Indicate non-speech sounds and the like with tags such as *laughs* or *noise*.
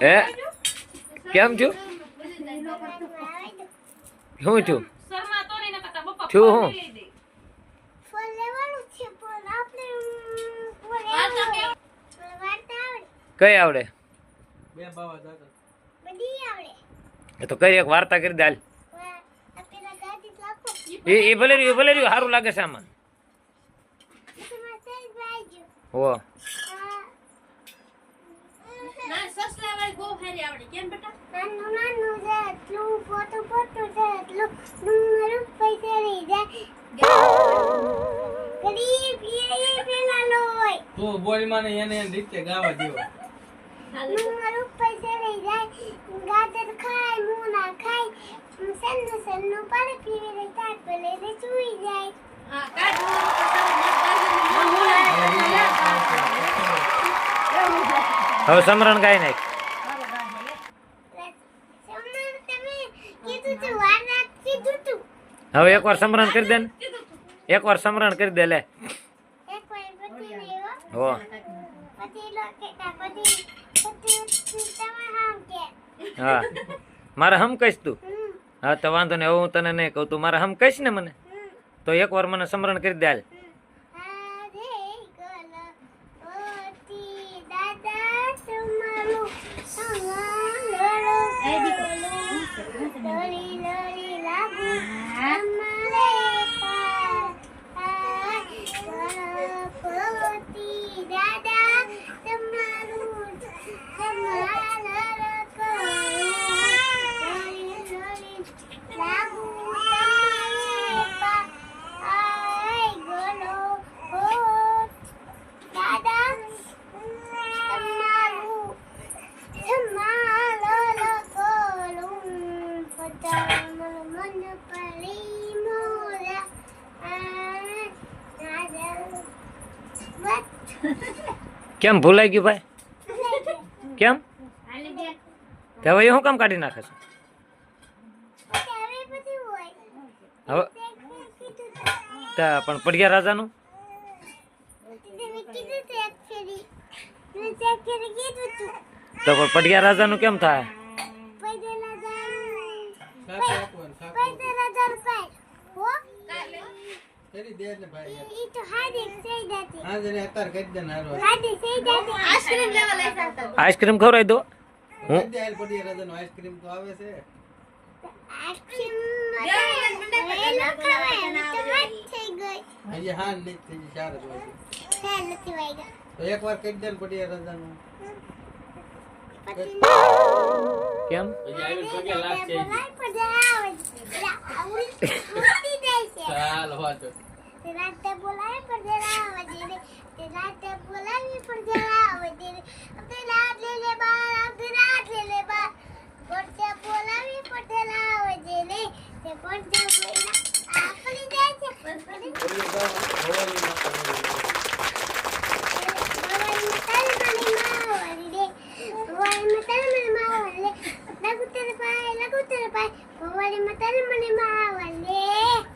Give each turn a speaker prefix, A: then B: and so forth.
A: હે કેમ થયું શું હું?
B: છે? વાર્તા આવડે
A: કઈ આવડે
C: બે બાવા દાદા.
B: બધી આવડે.
A: એ તો કઈ એક વાર્તા કરી દે હાલ. એ એ ભલે રહ્યું એ ભલે રહ્યું સારું લાગે છે આમાં. હો. *laughs*
C: તું બોલમાં એને એને રીતે ગાવા દેવો
B: ડુંગર păsărilor, gata જાય ગાજર ખાય મૂના ખાય સન્નું સન્નું પાણી પીવી રહી તાર પેલે રે
D: હા,
A: હવે સમરણ ગાય નાખ.
B: હવે એક વાર રાત કીધું તું.
A: હવે એકવાર સમરણ કરી દે ને. એકવાર સમરણ કરી દે લે.
B: હો.
A: હો. મારે હમ કહીશ તું? હા તો વાંધો હવે હું તને નહીં કહું. તું મારે હમ કહીશ ને મને?
B: તો
A: તો એકવાર મને સમરણ કરી દે હાલ. કેમ ભૂલાઈ ગયું ભાઈ? *laughs* કેમ? હવે શું કામ કાઢી નાખે છે?
B: હવે
A: પણ પડિયા રાજાનું?
B: તો
A: પણ પડિયા રાજાનું કેમ થાય?
C: કરી દે ને ભાઈ.
B: ઈ તો હાડી થઈ જતી.
C: હા જને અત્યારે કરી દે ને હાલો
B: હાડી થઈ જતી.
D: આઈસ્ક્રીમ લેવા લઈ જતા.
A: આઈસ્ક્રીમ ખવડાવી દો. હું?
C: દે પડી આઈસ્ક્રીમ તો આવે છે.
B: આઈસ્ક્રીમ
D: મને
B: ખવાય તો વાત થઈ ગઈ.
C: હજી હા નહીં થઈ ચાર જ વાગે.
B: ફેર નથી વાગ્યા.
C: તો એકવાર કરી દે ને પડી
A: કેમ? *laughs*
C: ચાલ વાતો
B: रात बुलाए पर जरा वजीरे रात बुलाए पर जरा वजीरे अपने रात ले ले बार अपने रात ले ले बार पड़ते बुलाए पर जरा वजीरे ते पड़ते बुला आपने जैसे पड़ते लघु तेरे पाए लघु तेरे
C: पाए पवाड़ी मतर मने मावले